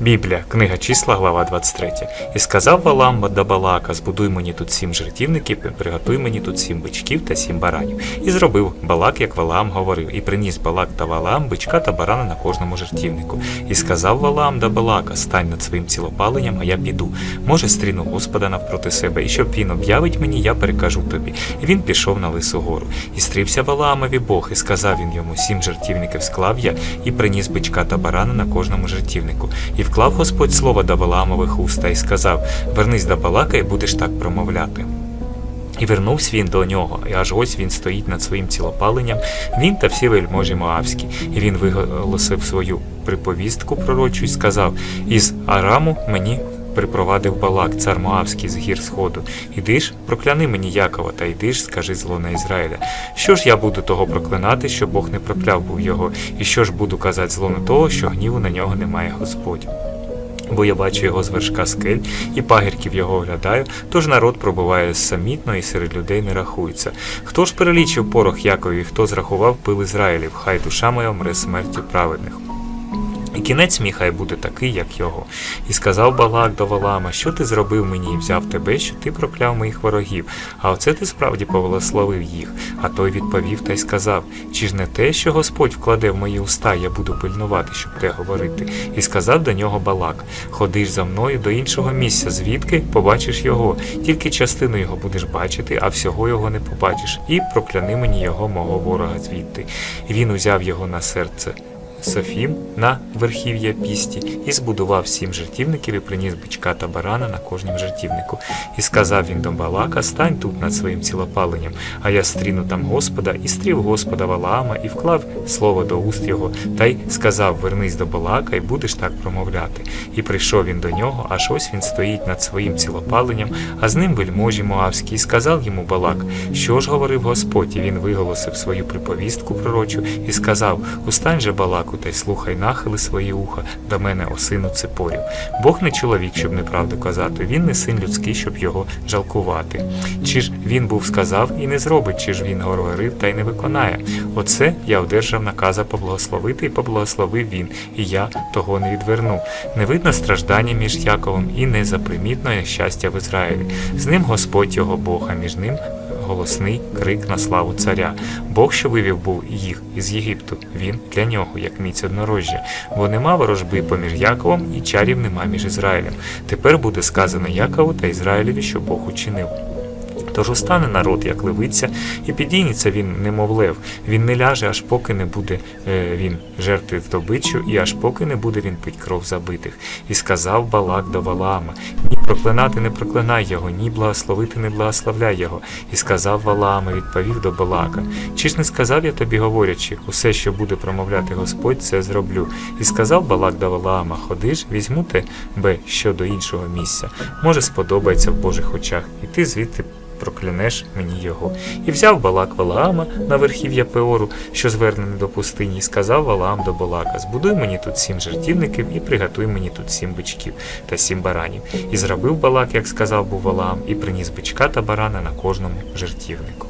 Біблія, книга числа, глава 23. І сказав Валам до Балака: збудуй мені тут сім жертівників, приготуй мені тут сім бичків та сім баранів. І зробив Балак, як Валаам говорив, і приніс Балак та Валаам бичка та барана на кожному жертівнику. І сказав Валаам до Балака: стань над своїм цілопаленням, а я піду. Може, стріну Господа навпроти себе, і щоб він об'явить мені, я перекажу тобі. І він пішов на лису гору. І стрівся Валаамові Бог, і сказав він йому: сім жертівників склав я, і приніс бичка та барана на кожному жертівнику. І вклав Господь слово до Валаамових уста і сказав: Вернись до Балака і будеш так промовляти. І вернувся він до нього, і аж ось він стоїть над своїм цілопаленням, він та всі вельможі Моавські. І він виголосив свою приповістку пророчу і сказав: Із Араму мені припровадив Балак, цар Моавський з гір сходу. Іди ж, прокляни мені Якова, та йди ж, скажи зло на Ізраїля. Що ж я буду того проклинати, що Бог не прокляв був його, і що ж буду казати зло на того, що гніву на нього немає Господь. Бо я бачу його з вершка скель, і пагірків його оглядаю, тож народ пробуває самітно і серед людей не рахується. Хто ж перелічив порох Якові, хто зрахував пил Ізраїлів, хай душа моя мре смертю праведних. І кінець мій хай буде такий, як його. І сказав Балак до Валама, що ти зробив мені і взяв тебе, що ти прокляв моїх ворогів, а оце ти справді поблагословив їх. А той відповів та й сказав: Чи ж не те, що Господь вкладе в мої уста, я буду пильнувати, щоб те говорити. І сказав до нього Балак: Ходи ж за мною до іншого місця, звідки побачиш його, тільки частину його будеш бачити, а всього його не побачиш, і прокляни мені його, мого ворога звідти. І він узяв його на серце. Софім на верхів'я пісті і збудував сім жертівників і приніс бичка та барана на кожнім жертівнику. І сказав він до Балака: Стань тут над своїм цілопаленням, а я стріну там Господа, і стрів Господа Валаама, і вклав слово до уст його, та й сказав: Вернись до Балака, і будеш так промовляти. І прийшов він до нього, аж ось він стоїть над своїм цілопаленням, а з ним вельможі Моавські, і сказав йому Балак, що ж говорив Господь, і він виголосив свою приповістку пророчу, і сказав: Устань же, Балак, та й слухай нахили свої уха до мене, о сину ципорів. Бог не чоловік, щоб неправду казати, він не син людський, щоб його жалкувати. Чи ж він був сказав і не зробить, чи ж він говорив та й не виконає. Оце я одержав наказа поблагословити, і поблагословив він, і я того не відверну. Не видно страждання між Яковом і не запримітно щастя в Ізраїлі. З ним Господь його Бог, а між ним голосний крик на славу царя. Бог, що вивів був їх із Єгипту, він для нього, як міць однорожжя, бо нема ворожби поміж Яковом і чарів нема між Ізраїлем. Тепер буде сказано Якову та Ізраїлеві, що Бог учинив. Тож устане народ, як левиця, і підійнеться він, немов лев. Він не ляже, аж поки не буде е, він жертви здобичу, і аж поки не буде він пить кров забитих. І сказав Балак до Валаама: проклинати не проклинай його, ні благословити не благословляй його. І сказав Валаама, відповів до Балака: Чи ж не сказав я тобі, говорячи, усе, що буде промовляти Господь, це зроблю. І сказав Балак до Валаама: Ходи ж, візьму тебе що до іншого місця. Може, сподобається в Божих очах, і ти звідти проклянеш мені його. І взяв Балак Валаама на верхів'я Пеору, що звернений до пустині, і сказав Валаам до Балака: Збудуй мені тут сім жертівників і приготуй мені тут сім бичків та сім баранів. І зробив Балак, як сказав був Валаам, і приніс бичка та барана на кожному жертівнику.